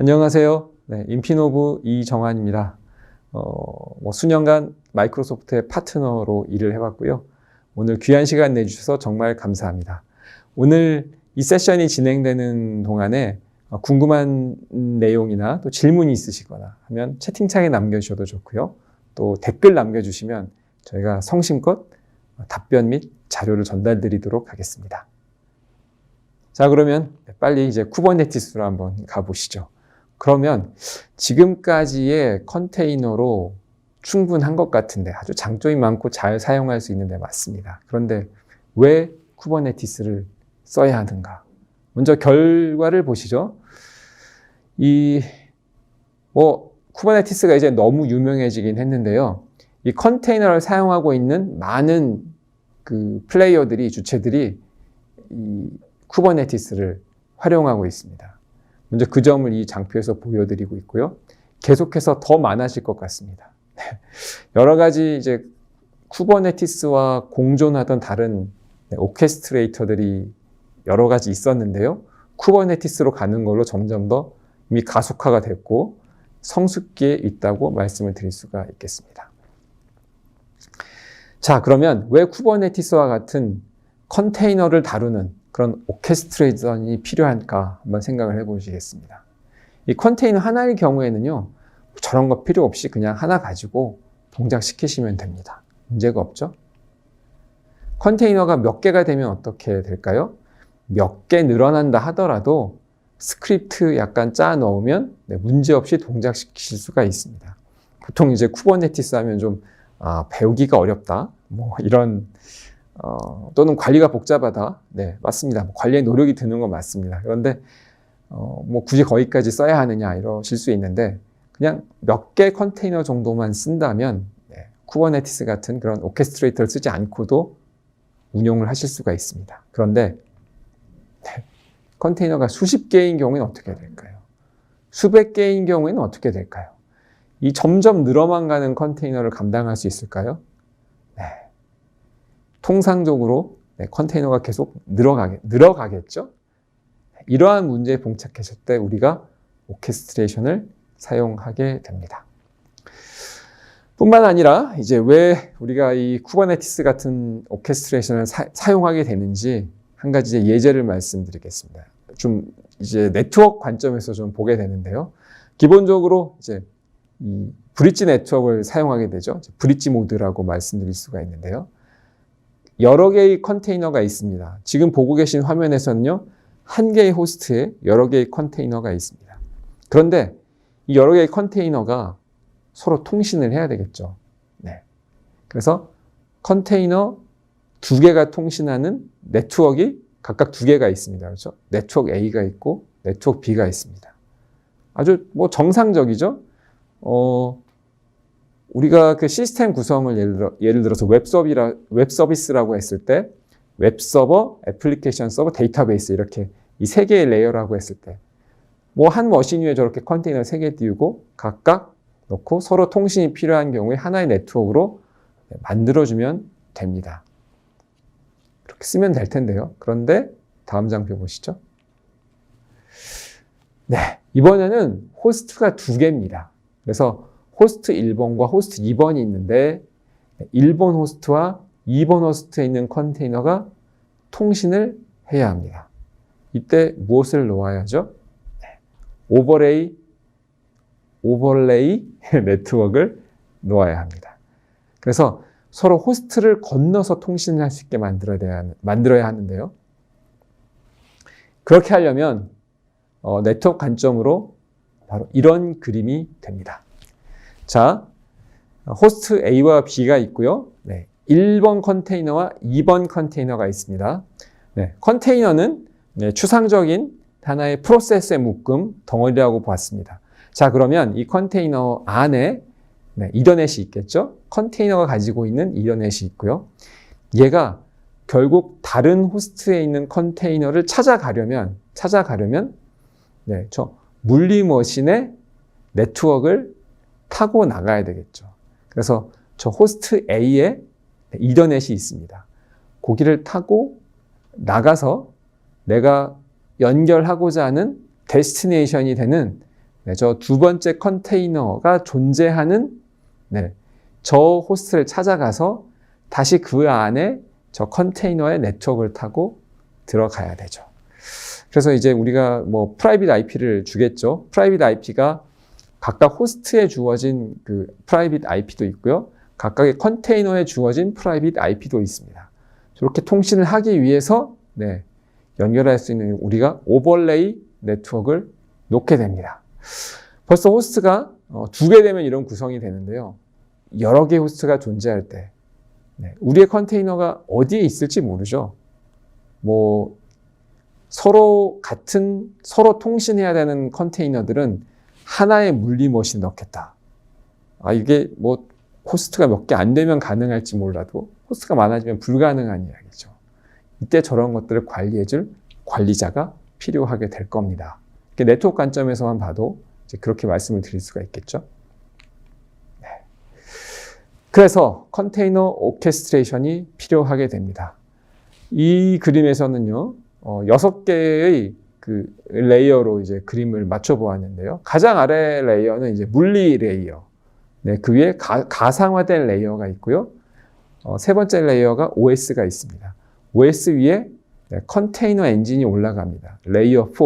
안녕하세요. 네, 인피노브 이정환입니다. 어, 뭐 수년간 마이크로소프트의 파트너로 일을 해왔고요. 오늘 귀한 시간 내주셔서 정말 감사합니다. 오늘 이 세션이 진행되는 동안에 어, 궁금한 내용이나 또 질문이 있으시거나 하면 채팅창에 남겨주셔도 좋고요. 또 댓글 남겨주시면 저희가 성심껏 답변 및 자료를 전달드리도록 하겠습니다. 자, 그러면 빨리 이제 쿠버네티스로 한번 가보시죠. 그러면 지금까지의 컨테이너로 충분한 것 같은데 아주 장점이 많고 잘 사용할 수 있는데 맞습니다. 그런데 왜 쿠버네티스를 써야 하는가? 먼저 결과를 보시죠. 이, 뭐, 쿠버네티스가 이제 너무 유명해지긴 했는데요. 이 컨테이너를 사용하고 있는 많은 그 플레이어들이, 주체들이 이 쿠버네티스를 활용하고 있습니다. 먼저 그 점을 이 장표에서 보여드리고 있고요. 계속해서 더 많아질 것 같습니다. 여러 가지 이제 쿠버네티스와 공존하던 다른 오케스트레이터들이 여러 가지 있었는데요. 쿠버네티스로 가는 걸로 점점 더 이미 가속화가 됐고 성숙기에 있다고 말씀을 드릴 수가 있겠습니다. 자, 그러면 왜 쿠버네티스와 같은 컨테이너를 다루는 그런 오케스트레이션이 필요할까 한번 생각을 해보시겠습니다. 이 컨테이너 하나의 경우에는요, 저런 거 필요 없이 그냥 하나 가지고 동작시키시면 됩니다. 문제가 없죠? 컨테이너가 몇 개가 되면 어떻게 될까요? 몇 개 늘어난다 하더라도 스크립트 약간 짜 넣으면 네, 문제없이 동작시킬 수가 있습니다. 보통 이제 쿠버네티스 하면 좀 아, 배우기가 어렵다. 뭐 이런 어, 또는 관리가 복잡하다. 네, 맞습니다. 뭐 관리에 노력이 드는 건 맞습니다. 그런데 어, 뭐 굳이 거기까지 써야 하느냐 이러실 수 있는데 그냥 몇 개 컨테이너 정도만 쓴다면 네, 쿠버네티스 같은 그런 오케스트레이터를 쓰지 않고도 운용을 하실 수가 있습니다. 그런데 네, 컨테이너가 수십 개인 경우에는 어떻게 될까요? 수백 개인 경우에는 어떻게 될까요? 이 점점 늘어만 가는 컨테이너를 감당할 수 있을까요? 네. 통상적으로 네, 컨테이너가 계속 늘어가게, 늘어가겠죠? 이러한 문제에 봉착했을 때 우리가 오케스트레이션을 사용하게 됩니다. 뿐만 아니라 이제 왜 우리가 이 쿠버네티스 같은 오케스트레이션을 사, 용하게 되는지 한 가지 예제를 말씀드리겠습니다. 좀 이제 네트워크 관점에서 좀 보게 되는데요. 기본적으로 이제 이 브릿지 네트워크를 사용하게 되죠. 브릿지 모드라고 말씀드릴 수가 있는데요. 여러 개의 컨테이너가 있습니다. 지금 보고 계신 화면에서는요, 한 개의 호스트에 여러 개의 컨테이너가 있습니다. 그런데 이 여러 개의 컨테이너가 서로 통신을 해야 되겠죠. 네. 그래서 컨테이너 두 개가 통신하는 네트워크가 각각 두 개가 있습니다. 그렇죠? 네트워크 A가 있고 네트워크 B가 있습니다. 아주 뭐 정상적이죠? 어, 우리가 그 시스템 구성을 예를, 들어, 예를 들어서 웹, 서비라, 웹 서비스라고 했을 때 웹 서버, 애플리케이션 서버, 데이터베이스 이렇게 이 세 개의 레이어라고 했을 때 뭐 한 머신 위에 저렇게 컨테이너 세 개 띄우고 각각 놓고 서로 통신이 필요한 경우에 하나의 네트워크로 만들어주면 됩니다. 그렇게 쓰면 될 텐데요. 그런데 다음 장표 보시죠. 네, 이번에는 호스트가 두 개입니다. 그래서 호스트 1번과 호스트 2번이 있는데 1번 호스트와 2번 호스트에 있는 컨테이너가 통신을 해야 합니다. 이때 무엇을 놓아야죠? 오버레이, 오버레이 네트워크를 놓아야 합니다. 그래서 서로 호스트를 건너서 통신을 할 수 있게 만들어야, 만들어야 하는데요. 그렇게 하려면 어, 네트워크 관점으로 바로 이런 그림이 됩니다. 자, 호스트 A와 B가 있고요. 네, 1번 컨테이너와 2번 컨테이너가 있습니다. 네, 컨테이너는 네, 추상적인 하나의 프로세스의 묶음, 덩어리라고 보았습니다. 자, 그러면 이 컨테이너 안에 네, 이더넷이 있겠죠? 컨테이너가 가지고 있는 이더넷이 있고요. 얘가 결국 다른 호스트에 있는 컨테이너를 찾아가려면, 찾아가려면, 네, 저 물리머신의 네트워크를 타고 나가야 되겠죠. 그래서 저 호스트 A에 이더넷이 있습니다. 고기를 타고 나가서 내가 연결하고자 하는 데스티네이션이 되는 네, 저두 번째 컨테이너가 존재하는 네, 저 호스트를 찾아가서 다시 그 안에 저 컨테이너의 네트워크를 타고 들어가야 되죠. 그래서 이제 우리가 뭐 프라이빗 IP를 주겠죠. 프라이빗 IP가 각각 호스트에 주어진 그 프라이빗 IP도 있고요. 각각의 컨테이너에 주어진 프라이빗 IP도 있습니다. 저렇게 통신을 하기 위해서 네, 연결할 수 있는 우리가 오버레이 네트워크를 놓게 됩니다. 벌써 호스트가 어, 두개 되면 이런 구성이 되는데요. 여러 개의 호스트가 존재할 때 네, 우리의 컨테이너가 어디에 있을지 모르죠. 뭐 서로 같은 서로 통신해야 되는 컨테이너들은 하나의 물리머신 넣겠다. 아 이게 뭐 호스트가 몇 개 안 되면 가능할지 몰라도 호스트가 많아지면 불가능한 이야기죠. 이때 저런 것들을 관리해줄 관리자가 필요하게 될 겁니다. 네트워크 관점에서만 봐도 그렇게 말씀을 드릴 수가 있겠죠. 네. 그래서 컨테이너 오케스트레이션이 필요하게 됩니다. 이 그림에서는요, 어, 6개의 그 레이어로 이제 그림을 맞춰 보았는데요. 가장 아래 레이어는 이제 물리 레이어. 네, 그 위에 가, 가상화된 레이어가 있고요. 어, 세 번째 레이어가 OS가 있습니다. OS 위에 네, 컨테이너 엔진이 올라갑니다. 레이어 4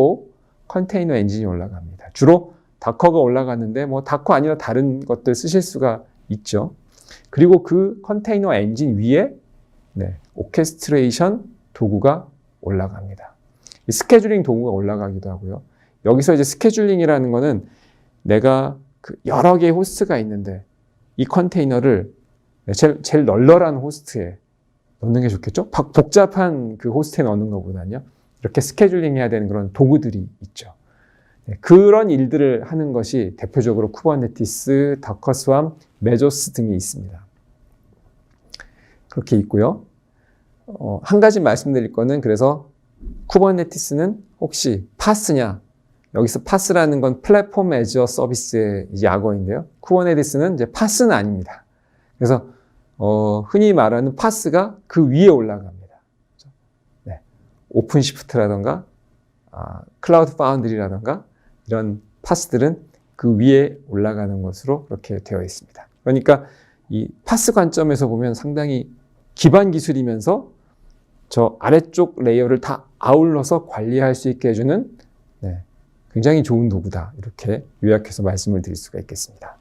컨테이너 엔진이 올라갑니다. 주로 다커가 올라가는데 뭐 다커 아니라 다른 것들 쓰실 수가 있죠. 그리고 그 컨테이너 엔진 위에 네, 오케스트레이션 도구가 올라갑니다. 스케줄링 도구가 올라가기도 하고요. 여기서 이제 스케줄링이라는 거는 내가 그 여러 개의 호스트가 있는데 이 컨테이너를 제일, 제일 널널한 호스트에 넣는 게 좋겠죠? 복잡한 그 호스트에 넣는 것보다는요. 이렇게 스케줄링 해야 되는 그런 도구들이 있죠. 네, 그런 일들을 하는 것이 대표적으로 쿠버네티스, 다커스암, 메조스 등이 있습니다. 그렇게 있고요. 어, 한 가지 말씀드릴 거는 그래서 쿠버네티스는 혹시 파스냐? 여기서 파스라는 건 플랫폼 애저 서비스의 약어인데요. 쿠버네티스는 이제 파스는 아닙니다. 그래서 어, 흔히 말하는 파스가 그 위에 올라갑니다. 네. 오픈 시프트라던가 아, 클라우드 파운드리라던가 이런 파스들은 그 위에 올라가는 것으로 그렇게 되어 있습니다. 그러니까 이 파스 관점에서 보면 상당히 기반 기술이면서 저 아래쪽 레이어를 다 아울러서 관리할 수 있게 해주는 네, 굉장히 좋은 도구다. 이렇게 요약해서 말씀을 드릴 수가 있겠습니다.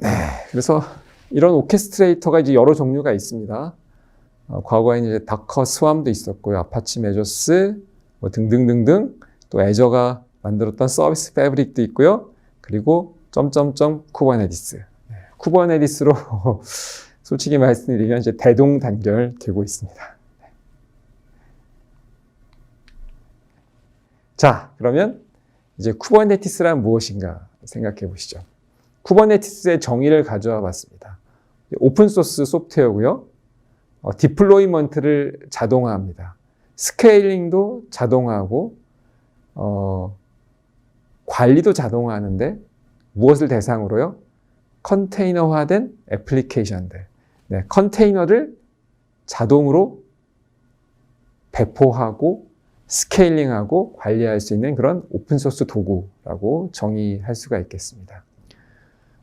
네, 그래서 이런 오케스트레이터가 이제 여러 종류가 있습니다. 어, 과거에는 이제 다커 스왑도 있었고요. 아파치 메조스 뭐 등등등등 또 애저가 만들었던 서비스 패브릭도 있고요. 그리고 점점점 쿠버네티스. 네, 쿠버네티스로 솔직히 말씀드리면 이제 대동단결 되고 있습니다. 네. 자, 그러면 이제 쿠버네티스란 무엇인가 생각해 보시죠. 쿠버네티스의 정의를 가져와 봤습니다. 오픈소스 소프트웨어고요. 어, 디플로이먼트를 자동화합니다. 스케일링도 자동화하고 어, 관리도 자동화하는데 무엇을 대상으로요? 컨테이너화된 애플리케이션들. 네, 컨테이너를 자동으로 배포하고 스케일링하고 관리할 수 있는 그런 오픈소스 도구라고 정의할 수가 있겠습니다.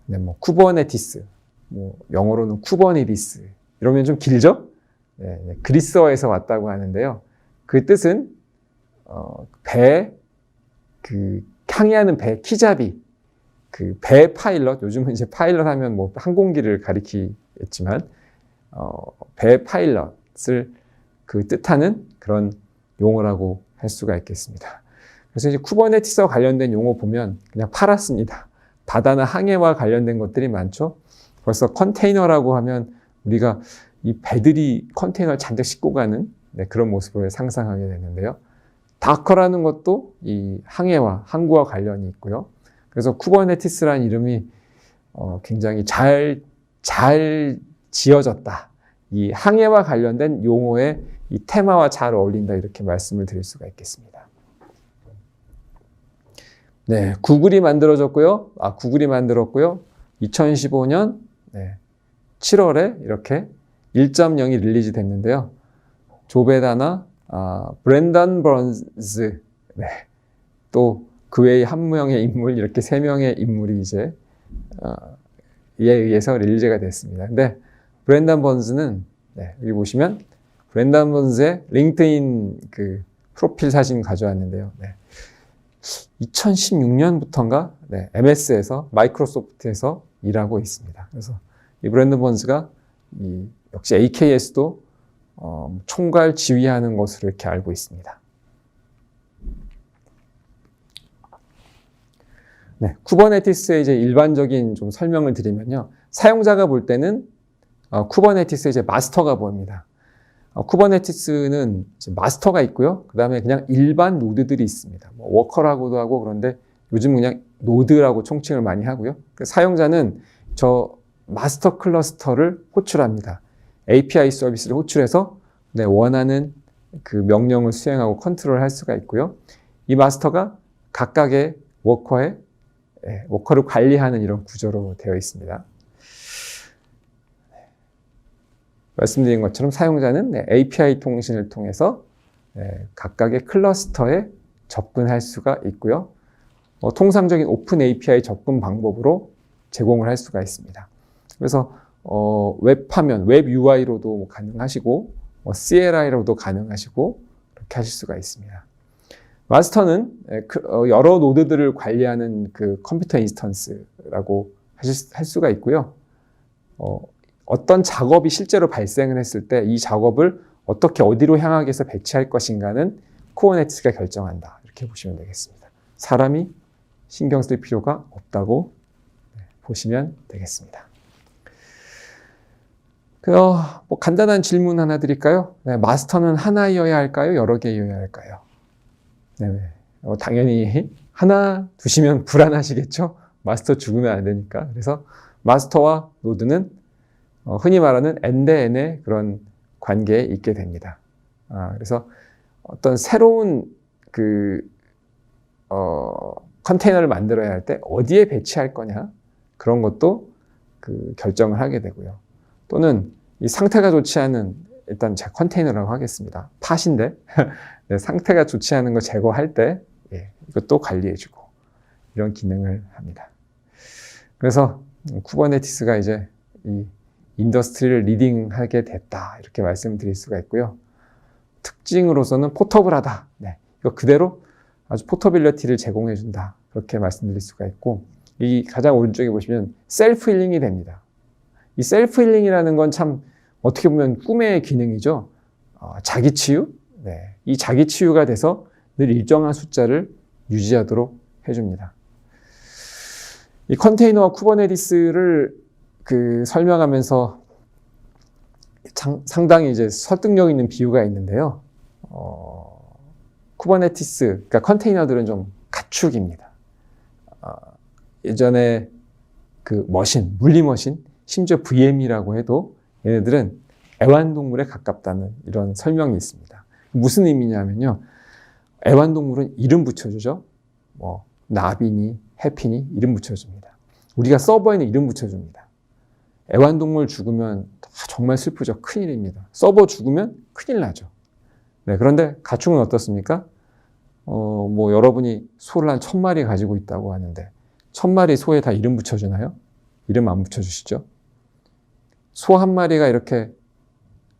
네, 뭐 쿠버네티스, 뭐 영어로는 쿠버니디스 이러면 좀 길죠? 네, 네, 그리스어에서 왔다고 하는데요. 그 뜻은 어, 배, 그 항해하는 배 키잡이, 그 배 파일럿. 요즘은 이제 파일럿 하면 뭐 항공기를 가리키겠지만 어, 배 파일럿을 그 뜻하는 그런 용어라고 할 수가 있겠습니다. 그래서 이제 쿠버네티스와 관련된 용어 보면 그냥 팔았습니다. 바다나 항해와 관련된 것들이 많죠. 벌써 컨테이너라고 하면 우리가 이 배들이 컨테이너를 잔뜩 싣고 가는 네, 그런 모습을 상상하게 되는데요. 다커라는 것도 이 항해와 항구와 관련이 있고요. 그래서 쿠버네티스라는 이름이 어, 굉장히 잘, 잘 지어졌다. 이 항해와 관련된 용어의 이 테마와 잘 어울린다. 이렇게 말씀을 드릴 수가 있겠습니다. 네, 구글이 만들어졌고요. 아, 구글이 만들었고요. 2015년 네, 7월에 이렇게 1.0이 릴리즈 됐는데요. 조베다나 아, 브렌단 브런즈 네. 또 그 외에 한 명의 인물 이렇게 세 명의 인물이 이제 어, 이에 의해서 릴리즈가 됐습니다. 근데 브랜단 번즈는 네, 여기 보시면 브랜단 번즈의 링크드인 그 프로필 사진 가져왔는데요. 네. 2016년부터인가 네, MS에서 마이크로소프트에서 일하고 있습니다. 그래서 이 브랜든 번즈가 이 역시 AKS도 어, 총괄 지휘하는 것으로 이렇게 알고 있습니다. 네, 쿠버네티스의 이제 일반적인 좀 설명을 드리면요. 사용자가 볼 때는 어, 쿠버네티스의 이제 마스터가 보입니다. 어, 쿠버네티스는 마스터가 있고요. 그 다음에 그냥 일반 노드들이 있습니다. 뭐 워커라고도 하고 그런데 요즘 그냥 노드라고 총칭을 많이 하고요. 그 사용자는 저 마스터 클러스터를 호출합니다. API 서비스를 호출해서 네, 원하는 그 명령을 수행하고 컨트롤 할 수가 있고요. 이 마스터가 각각의 워커의 예, 워커를 관리하는 이런 구조로 되어 있습니다. 말씀드린 것처럼 사용자는 네, API 통신을 통해서 네, 각각의 클러스터에 접근할 수가 있고요. 어, 통상적인 오픈 API 접근 방법으로 제공을 할 수가 있습니다. 그래서 어, 웹 화면, 웹 UI로도 가능하시고 뭐 CLI로도 가능하시고 그렇게 하실 수가 있습니다. 마스터는 예, 그, 어, 여러 노드들을 관리하는 그 컴퓨터 인스턴스라고 할 수가 있고요. 어, 어떤 작업이 실제로 발생을 했을 때 이 작업을 어떻게 어디로 향하기 위해서 배치할 것인가는 코어네티스가 결정한다. 이렇게 보시면 되겠습니다. 사람이 신경 쓸 필요가 없다고 네, 보시면 되겠습니다. 그, 어, 뭐 간단한 질문 하나 드릴까요? 네, 마스터는 하나이어야 할까요? 여러 개이어야 할까요? 네, 어, 당연히 하나 두시면 불안하시겠죠? 마스터 죽으면 안 되니까. 그래서 마스터와 노드는 어, 흔히 말하는 엔대 엔의 그런 관계에 있게 됩니다. 아, 그래서 어떤 새로운 그, 어, 컨테이너를 만들어야 할 때 어디에 배치할 거냐 그런 것도 그 결정을 하게 되고요. 또는 이 상태가 좋지 않은 일단 제 컨테이너라고 하겠습니다. 팟인데 네, 상태가 좋지 않은 거 제거할 때 예, 이것도 관리해주고 이런 기능을 합니다. 그래서 쿠버네티스가 이제 이 인더스트리를 리딩하게 됐다 이렇게 말씀드릴 수가 있고요. 특징으로서는 포터블하다. 네, 이거 그대로 아주 포터빌리티를 제공해 준다. 그렇게 말씀드릴 수가 있고 이 가장 오른쪽에 보시면 셀프 힐링이 됩니다. 이 셀프 힐링이라는 건 참 어떻게 보면 꿈의 기능이죠. 어, 자기 치유. 네, 이 자기 치유가 돼서 늘 일정한 숫자를 유지하도록 해줍니다. 이 컨테이너와 쿠버네티스를 그 설명하면서 장, 상당히 이제 설득력 있는 비유가 있는데요. 어, 쿠버네티스, 그러니까 컨테이너들은 좀 가축입니다. 어, 예전에 그 머신, 물리머신, 심지어 VM이라고 해도 얘네들은 애완동물에 가깝다는 이런 설명이 있습니다. 무슨 의미냐면요. 애완동물은 이름 붙여주죠. 뭐, 나비니, 해피니 이름 붙여줍니다. 우리가 서버에는 이름 붙여줍니다. 애완동물 죽으면 정말 슬프죠. 큰일입니다. 서버 죽으면 큰일 나죠. 네, 그런데 가축은 어떻습니까? 어, 뭐 여러분이 소를 한 천 마리 가지고 있다고 하는데 천 마리 소에 다 이름 붙여주나요? 이름 안 붙여주시죠? 소 한 마리가 이렇게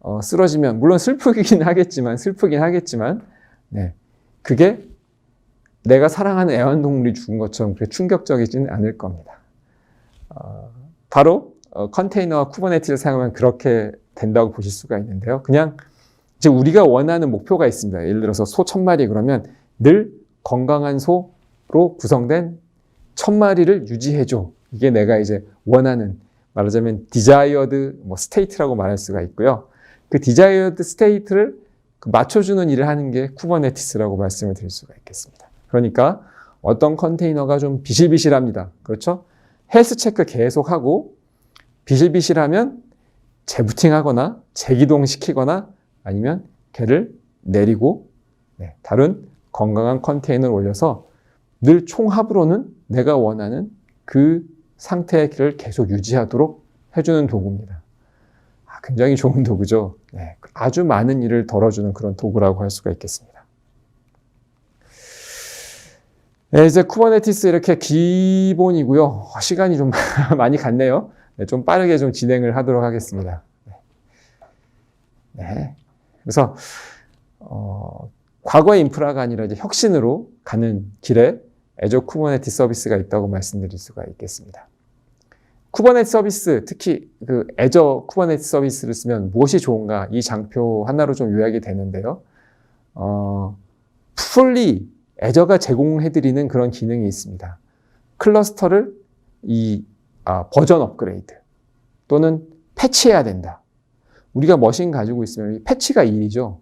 어, 쓰러지면 물론 슬프긴 하겠지만 슬프긴 하겠지만 네, 그게 내가 사랑하는 애완동물이 죽은 것처럼 그렇게 충격적이지는 않을 겁니다. 어, 바로 어, 컨테이너와 쿠버네티를 사용하면 그렇게 된다고 보실 수가 있는데요. 그냥 이제 우리가 원하는 목표가 있습니다. 예를 들어서 소 천 마리 그러면 늘 건강한 소로 구성된 천 마리를 유지해줘. 이게 내가 이제 원하는 말하자면 디자이어드 뭐 스테이트라고 말할 수가 있고요. 그 디자이어드 스테이트를 그 맞춰주는 일을 하는 게 쿠버네티스라고 말씀을 드릴 수가 있겠습니다. 그러니까 어떤 컨테이너가 좀 비실비실합니다. 그렇죠? 헬스 체크 계속하고 비실비실하면 재부팅하거나 재기동시키거나 아니면 걔를 내리고 네, 다른 건강한 컨테이너를 올려서 늘 총합으로는 내가 원하는 그 상태를 계속 유지하도록 해주는 도구입니다. 아, 굉장히 좋은 도구죠. 네, 아주 많은 일을 덜어주는 그런 도구라고 할 수가 있겠습니다. 네, 이제 쿠버네티스 이렇게 기본이고요. 어, 시간이 좀 많이 갔네요. 네, 좀 빠르게 좀 진행을 하도록 하겠습니다. 네. 네. 그래서 어, 과거의 인프라가 아니라 이제 혁신으로 가는 길에 애저 쿠버네티스 서비스가 있다고 말씀드릴 수가 있겠습니다. 쿠버네티스 서비스, 특히 그 애저 쿠버네티스 서비스를 쓰면 무엇이 좋은가 이 장표 하나로 좀 요약이 되는데요. 어, 풀리 애저가 제공해드리는 그런 기능이 있습니다. 클러스터를 이 아, 버전 업그레이드 또는 패치해야 된다. 우리가 머신 가지고 있으면 이 패치가 일이죠.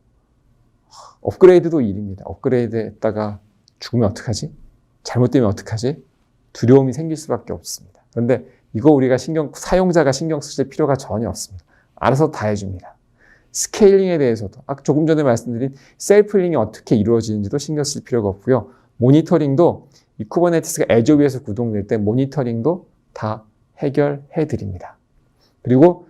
업그레이드도 일입니다. 업그레이드 했다가 죽으면 어떡하지? 잘못되면 어떡하지? 두려움이 생길 수밖에 없습니다. 그런데 이거 우리가 신경, 사용자가 신경 쓰실 필요가 전혀 없습니다. 알아서 다 해줍니다. 스케일링에 대해서도, 아까 조금 전에 말씀드린 셀프링이 어떻게 이루어지는지도 신경 쓸 필요가 없고요. 모니터링도 이 쿠버네티스가 애저 위에서 구동될 때 모니터링도 다 해결해 드립니다. 그리고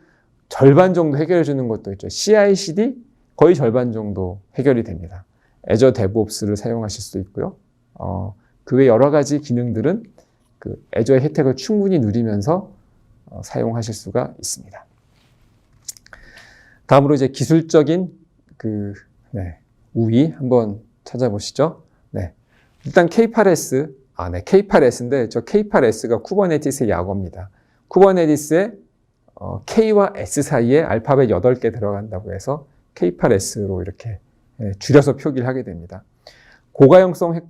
절반 정도 해결해 주는 것도 있죠. CI/CD 거의 절반 정도 해결이 됩니다. 애저 데브옵스를 사용하실 수도 있고요. 어, 그 외 여러 가지 기능들은 그 애저의 혜택을 충분히 누리면서 어, 사용하실 수가 있습니다. 다음으로 이제 기술적인 그 네, 우위 한번 찾아보시죠. 네. 일단 K8S, 아, 네, K8S인데 저 K8S가 쿠버네티스의 약어입니다. 쿠버네티스의 어, K와 S 사이에 알파벳 8개 들어간다고 해서 K8S로 이렇게 예, 줄여서 표기를 하게 됩니다. 고가용성이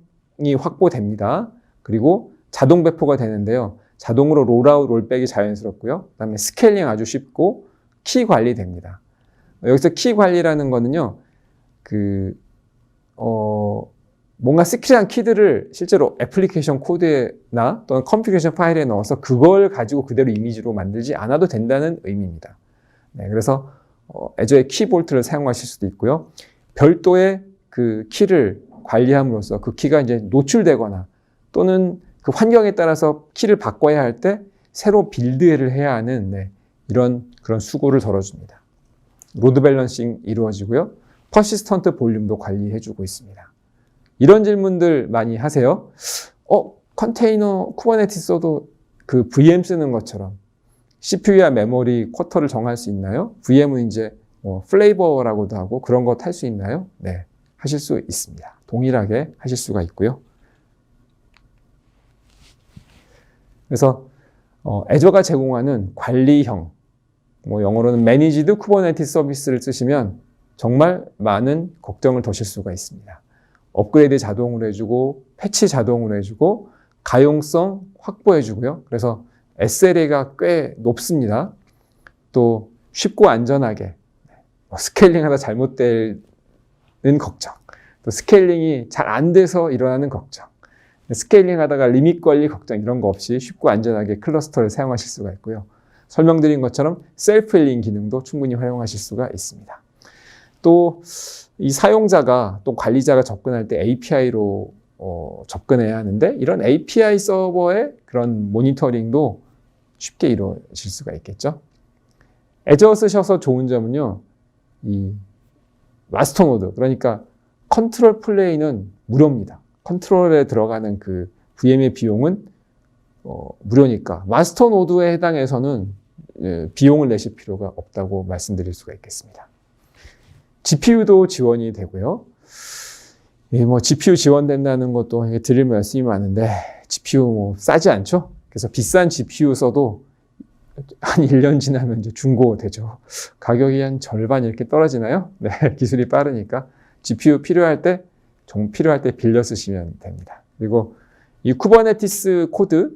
확보됩니다. 그리고 자동 배포가 되는데요. 자동으로 롤아웃, 롤백이 자연스럽고요. 그 다음에 스케일링 아주 쉽고 키 관리됩니다. 여기서 키 관리라는 거는요. 그 어, 뭔가 시크릿한 키들을 실제로 애플리케이션 코드나 또는 컴퓨테이션 파일에 넣어서 그걸 가지고 그대로 이미지로 만들지 않아도 된다는 의미입니다. 네, 그래서 어, 애저의 키볼트를 사용하실 수도 있고요. 별도의 그 키를 관리함으로써 그 키가 이제 노출되거나 또는 그 환경에 따라서 키를 바꿔야 할 때 새로 빌드를 해야 하는 네, 이런 그런 수고를 덜어줍니다. 로드 밸런싱 이루어지고요. 퍼시스턴트 볼륨도 관리해주고 있습니다. 이런 질문들 많이 하세요. 어, 컨테이너 쿠버네티스 써도 그 VM 쓰는 것처럼 CPU와 메모리 쿼터를 정할 수 있나요? VM은 이제 뭐 플레이버라고도 하고 그런 거 탈 수 있나요? 네, 하실 수 있습니다. 동일하게 하실 수가 있고요. 그래서 어, 애저가 제공하는 관리형, 뭐 영어로는 Managed Kubernetes 서비스를 쓰시면 정말 많은 걱정을 더실 수가 있습니다. 업그레이드 자동으로 해주고 패치 자동으로 해주고 가용성 확보해주고요. 그래서 SLA가 꽤 높습니다. 또 쉽고 안전하게 뭐 스케일링하다 잘못되는 걱정, 또 스케일링이 잘 안 돼서 일어나는 걱정, 스케일링 하다가 리밋 관리 걱정 이런 거 없이 쉽고 안전하게 클러스터를 사용하실 수가 있고요. 설명드린 것처럼 셀프 힐링 기능도 충분히 활용하실 수가 있습니다. 또 이 사용자가 또 관리자가 접근할 때 API로 어, 접근해야 하는데 이런 API 서버의 그런 모니터링도 쉽게 이루어질 수가 있겠죠. 애저 쓰셔서 좋은 점은요. 이 마스터 노드 그러니까 컨트롤 플레이는 무료입니다. 컨트롤에 들어가는 그 VM의 비용은 어, 무료니까 마스터 노드에 해당해서는 예, 비용을 내실 필요가 없다고 말씀드릴 수가 있겠습니다. GPU도 지원이 되고요. 예, 뭐 GPU 지원된다는 것도 드릴 말씀이 많은데 GPU 뭐 싸지 않죠? 그래서 비싼 GPU 써도 한 1년 지나면 이제 중고 되죠. 가격이 한 절반 이렇게 떨어지나요? 네, 기술이 빠르니까 GPU 필요할 때, 정 필요할 때 빌려 쓰시면 됩니다. 그리고 이 쿠버네티스 코드,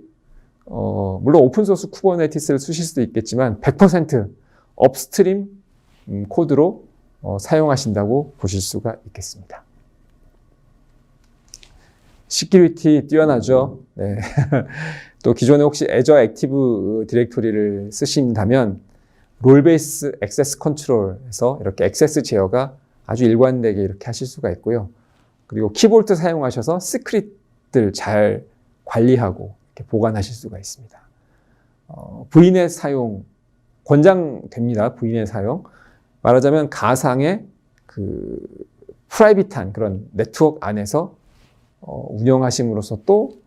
어, 물론 오픈소스 쿠버네티스를 쓰실 수도 있겠지만 100% 업스트림 음, 코드로 어, 사용하신다고 보실 수가 있겠습니다. 시큐리티 뛰어나죠. 네. 또 기존에 혹시 애저 액티브 디렉토리를 쓰신다면 롤베이스 액세스 컨트롤에서 이렇게 액세스 제어가 아주 일관되게 이렇게 하실 수가 있고요. 그리고 키볼트 사용하셔서 스크립트를 잘 관리하고 보관하실 수가 있습니다. 어, VNet 사용 권장됩니다. VNet 사용. 말하자면 가상의 그 프라이빗한 그런 네트워크 안에서 어, 운영하심으로써 또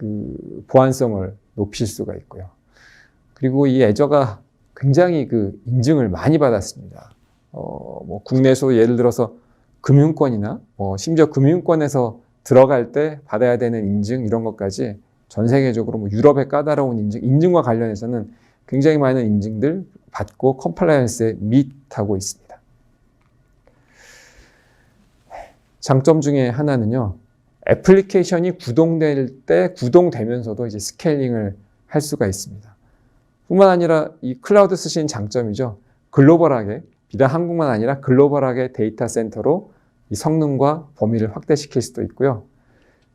그 보안성을 높일 수가 있고요. 그리고 이 애저가 굉장히 그 인증을 많이 받았습니다. 어, 뭐 국내에서 예를 들어서 금융권이나 뭐 심지어 금융권에서 들어갈 때 받아야 되는 인증 이런 것까지 전 세계적으로 뭐 유럽의 까다로운 인증, 인증과 관련해서는 굉장히 많은 인증들 받고 컴플라이언스에 밑하고 있습니다. 장점 중에 하나는요. 애플리케이션이 구동될 때 구동되면서도 이제 스케일링을 할 수가 있습니다. 뿐만 아니라 이 클라우드 쓰신 장점이죠. 글로벌하게 비단 한국만 아니라 글로벌하게 데이터 센터로 이 성능과 범위를 확대시킬 수도 있고요.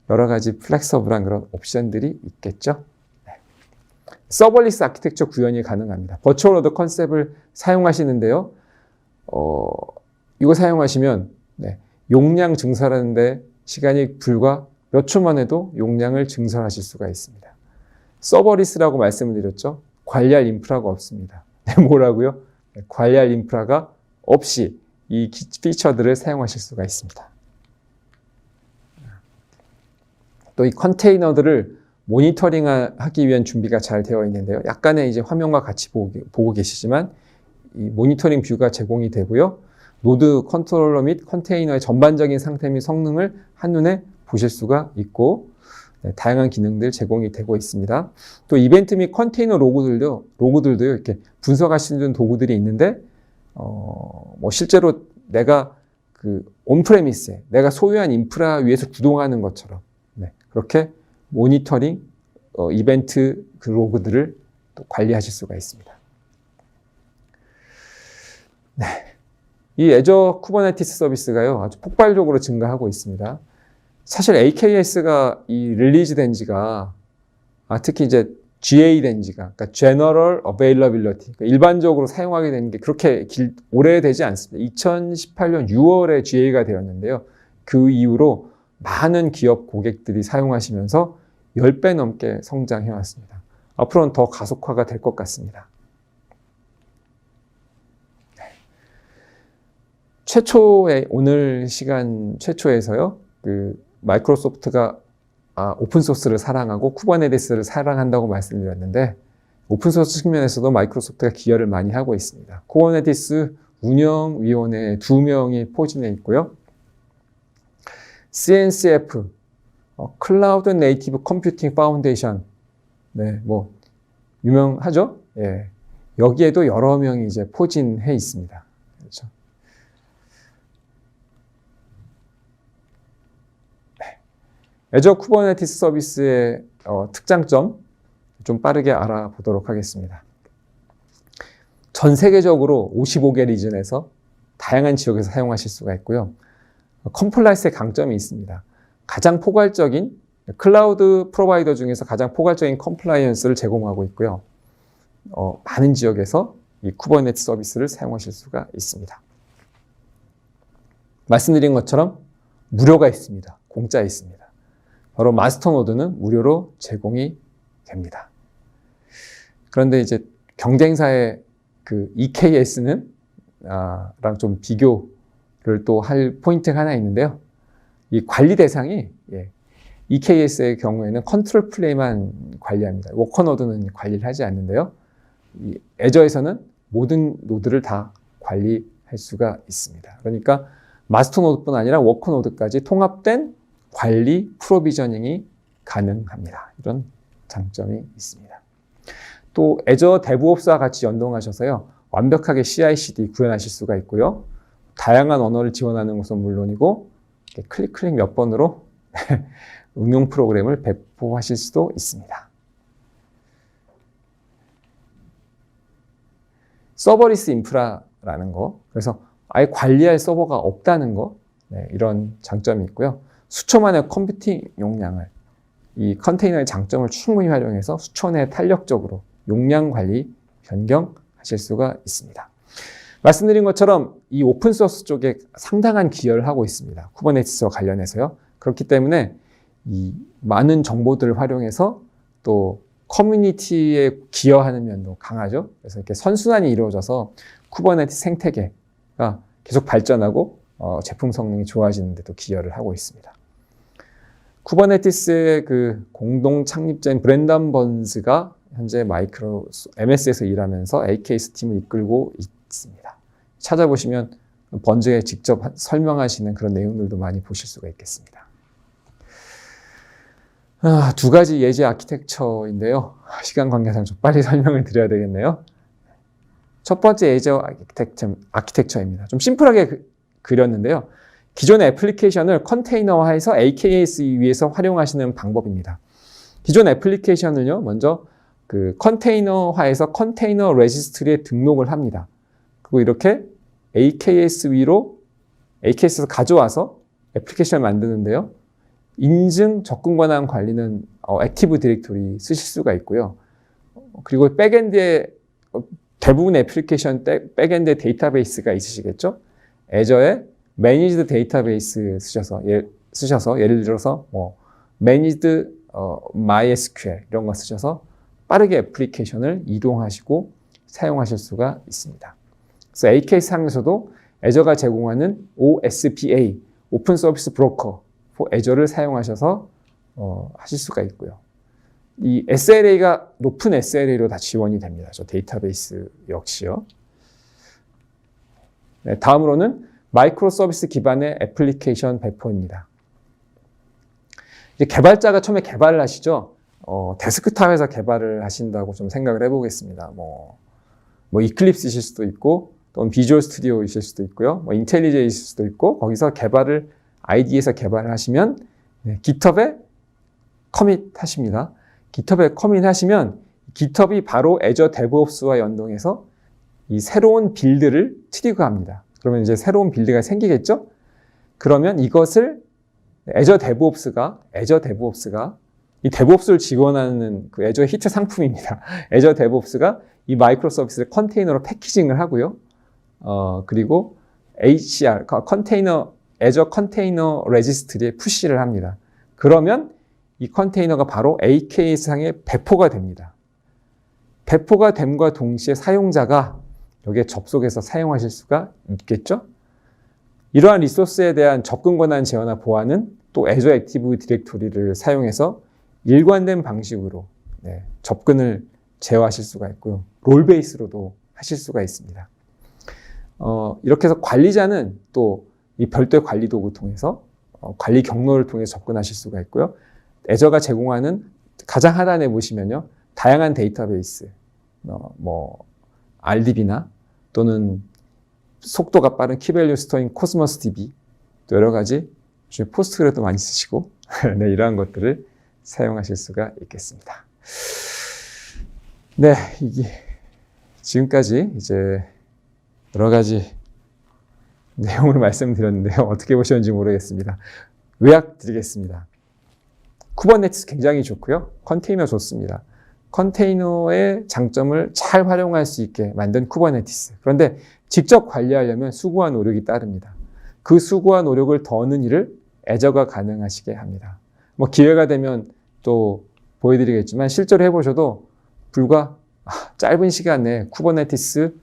여러 가지 플렉서블한 그런 옵션들이 있겠죠. 네. 서버리스 아키텍처 구현이 가능합니다. 버추얼 오더 컨셉을 사용하시는데요. 어, 이거 사용하시면 네, 용량 증설하는데 시간이 불과 몇 초만 해도 용량을 증설하실 수가 있습니다. 서버리스라고 말씀을 드렸죠. 관리할 인프라가 없습니다. 네, 뭐라고요? 네, 관리할 인프라가 없이 이 피처들을 사용하실 수가 있습니다. 또 이 컨테이너들을 모니터링 하기 위한 준비가 잘 되어 있는데요. 약간의 이제 화면과 같이 보고, 계시지만 이 모니터링 뷰가 제공이 되고요. 노드 컨트롤러 및 컨테이너의 전반적인 상태 및 성능을 한눈에 보실 수가 있고 네, 다양한 기능들 제공이 되고 있습니다. 또 이벤트 및 컨테이너 로그들도 로그들도 이렇게 분석할 수 있는 도구들이 있는데 어, 뭐 실제로 내가 그 온프레미스에 내가 소유한 인프라 위에서 구동하는 것처럼 네, 그렇게 모니터링 어, 이벤트 그 로그들을 또 관리하실 수가 있습니다. 네. 이 애저 쿠버네티스 서비스가요, 아주 폭발적으로 증가하고 있습니다. 사실 AKS가 이 릴리즈 된 지가, 아, 특히 이제 GA 된 지가, 그러니까 General Availability, 그러니까 일반적으로 사용하게 되는 게 그렇게 길, 오래되지 않습니다. 2018년 6월에 GA가 되었는데요. 그 이후로 많은 기업 고객들이 사용하시면서 10배 넘게 성장해 왔습니다. 앞으로는 더 가속화가 될 것 같습니다. 최초의 오늘 시간 최초에서요. 그 마이크로소프트가 아, 오픈소스를 사랑하고 쿠버네티스를 사랑한다고 말씀드렸는데 오픈소스 측면에서도 마이크로소프트가 기여를 많이 하고 있습니다. 쿠버네티스 운영위원회 두 명이 포진해 있고요. CNCF 어, 클라우드 네이티브 컴퓨팅 파운데이션 네, 뭐 유명하죠? 예. 여기에도 여러 명이 이제 포진해 있습니다. 그렇죠. 애저 쿠버네티스 서비스의 어, 특장점 좀 빠르게 알아보도록 하겠습니다. 전 세계적으로 55개 리즌에서 다양한 지역에서 사용하실 수가 있고요. 컴플라이스의 강점이 있습니다. 가장 포괄적인 클라우드 프로바이더 중에서 가장 포괄적인 컴플라이언스를 제공하고 있고요. 어, 많은 지역에서 이 쿠버네티스 서비스를 사용하실 수가 있습니다. 말씀드린 것처럼 무료가 있습니다. 공짜 있습니다. 바로 마스터 노드는 무료로 제공이 됩니다. 그런데 이제 경쟁사의 그 EKS는 아, 랑좀 비교를 또 할 포인트가 하나 있는데요. 이 관리 대상이 예, EKS의 경우에는 컨트롤 플레이만 관리합니다. 워커 노드는 관리를 하지 않는데요. 이 애저에서는 모든 노드를 다 관리할 수가 있습니다. 그러니까 마스터 노드뿐 아니라 워커 노드까지 통합된 관리 프로비저닝이 가능합니다. 이런 장점이 있습니다. 또 애저 데브옵스와 같이 연동하셔서요. 완벽하게 CI/CD 구현하실 수가 있고요. 다양한 언어를 지원하는 것은 물론이고 클릭 클릭 몇 번으로 응용 프로그램을 배포하실 수도 있습니다. 서버리스 인프라라는 거, 그래서 아예 관리할 서버가 없다는 거, 네, 이런 장점이 있고요. 수초만의 컴퓨팅 용량을 이 컨테이너의 장점을 충분히 활용해서 수천에 탄력적으로 용량 관리 변경하실 수가 있습니다. 말씀드린 것처럼 이 오픈소스 쪽에 상당한 기여를 하고 있습니다. 쿠버네티스와 관련해서요. 그렇기 때문에 이 많은 정보들을 활용해서 또 커뮤니티에 기여하는 면도 강하죠. 그래서 이렇게 선순환이 이루어져서 쿠버네티스 생태계가 계속 발전하고 어, 제품 성능이 좋아지는 데도 기여를 하고 있습니다. 쿠버네티스의 그 공동 창립자인 브랜던 번즈가 현재 마이크로 MS에서 일하면서 AKS 팀을 이끌고 있습니다. 찾아보시면 번즈에 직접 설명하시는 그런 내용들도 많이 보실 수가 있겠습니다. 아, 두 가지 예제 아키텍처인데요. 시간 관계상 좀 빨리 설명을 드려야 되겠네요. 첫 번째 예제 아키텍처, 아키텍처입니다. 좀 심플하게 그, 그렸는데요. 기존의 애플리케이션을 컨테이너화해서 AKS 위에서 활용하시는 방법입니다. 기존 애플리케이션을요, 먼저 그 컨테이너화해서 컨테이너 레지스트리에 등록을 합니다. 그리고 이렇게 AKS 위로 AKS에서 가져와서 애플리케이션을 만드는데요. 인증 접근 권한 관리는 어, 액티브 디렉토리 쓰실 수가 있고요. 그리고 백엔드에 어, 대부분 애플리케이션 백엔드 데이터베이스가 있으시겠죠? 애저에 매니지드 데이터베이스 쓰셔서 예, 쓰셔서 예를 들어서 뭐 매니지드 어, MySQL 이런 거 쓰셔서 빠르게 애플리케이션을 이동하시고 사용하실 수가 있습니다. 그래서 AKS 상에서도 애저가 제공하는 OSPA, 오픈 서비스 브로커, 애저를 사용하셔서 어, 하실 수가 있고요. 이 SLA가 높은 SLA로 다 지원이 됩니다. 저 데이터베이스 역시요. 네, 다음으로는 마이크로 서비스 기반의 애플리케이션 배포입니다. 개발자가 처음에 개발을 하시죠. 어, 데스크탑에서 개발을 하신다고 좀 생각을 해보겠습니다. 뭐, 뭐 이클립스이실 수도 있고, 또는 비주얼 스튜디오이실 수도 있고요. 뭐 인텔리제이실 수도 있고, 거기서 개발을 ID에서 개발을 하시면 네, GitHub에 커밋 하십니다. GitHub에 커밋 하시면 GitHub이 바로 애저 데브옵스와 연동해서 이 새로운 빌드를 트리거합니다. 그러면 이제 새로운 빌드가 생기겠죠? 그러면 이것을 애저 데브옵스가 애저 데브옵스가 이 데브옵스를 지원하는 그 애저 히트 상품입니다. 애저 데브옵스가 이 마이크로 서비스를 컨테이너로 패키징을 하고요. 어, 그리고 HCR 컨테이너 애저 컨테이너 레지스트리에 푸시를 합니다. 그러면 이 컨테이너가 바로 AKS상에 배포가 됩니다. 배포가 됨과 동시에 사용자가 여기에 접속해서 사용하실 수가 있겠죠? 이러한 리소스에 대한 접근 권한 제어나 보안은 또 애저 액티브 디렉토리를 사용해서 일관된 방식으로 네, 접근을 제어하실 수가 있고요. 롤 베이스로도 하실 수가 있습니다. 어, 이렇게 해서 관리자는 또 이 별도의 관리 도구 통해서 어, 관리 경로를 통해 접근하실 수가 있고요. 애저가 제공하는 가장 하단에 보시면요. 다양한 데이터베이스, 어, 뭐 RDB나 또는 속도가 빠른 키밸류 스토어인 코스모스 DB 또 여러 가지 포스트그래도 많이 쓰시고 네, 이러한 것들을 사용하실 수가 있겠습니다. 네, 이게 지금까지 이제 여러 가지 내용을 말씀드렸는데요. 어떻게 보셨는지 모르겠습니다. 요약 드리겠습니다. 쿠버네티스 굉장히 좋고요. 컨테이너 좋습니다. 컨테이너의 장점을 잘 활용할 수 있게 만든 쿠버네티스. 그런데 직접 관리하려면 수고와 노력이 따릅니다. 그 수고와 노력을 더는 일을 애저가 가능하시게 합니다. 뭐 기회가 되면 또 보여드리겠지만 실제로 해보셔도 불과 짧은 시간 내에 쿠버네티스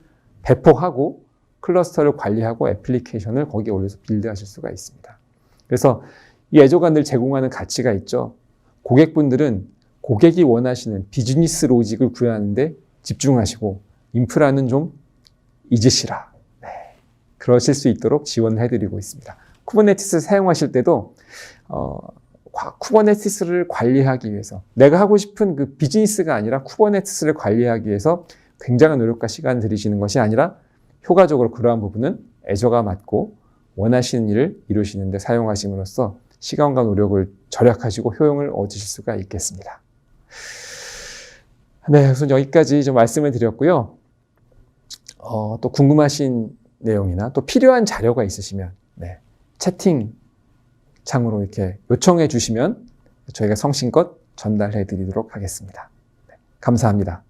배포하고 클러스터를 관리하고 애플리케이션을 거기에 올려서 빌드하실 수가 있습니다. 그래서 이 애저가 늘 제공하는 가치가 있죠. 고객분들은 고객이 원하시는 비즈니스 로직을 구현하는데 집중하시고 인프라는 좀 잊으시라. 네. 그러실 수 있도록 지원을 해드리고 있습니다. 쿠버네티스 사용하실 때도 어, 쿠버네티스를 관리하기 위해서 내가 하고 싶은 그 비즈니스가 아니라 쿠버네티스를 관리하기 위해서 굉장한 노력과 시간을 들이시는 것이 아니라 효과적으로 그러한 부분은 애저가 맞고 원하시는 일을 이루시는데 사용하심으로써 시간과 노력을 절약하시고 효용을 얻으실 수가 있겠습니다. 네, 우선 여기까지 좀 말씀을 드렸고요. 어, 또 궁금하신 내용이나 또 필요한 자료가 있으시면 네, 채팅 창으로 이렇게 요청해 주시면 저희가 성심껏 전달해 드리도록 하겠습니다. 네, 감사합니다.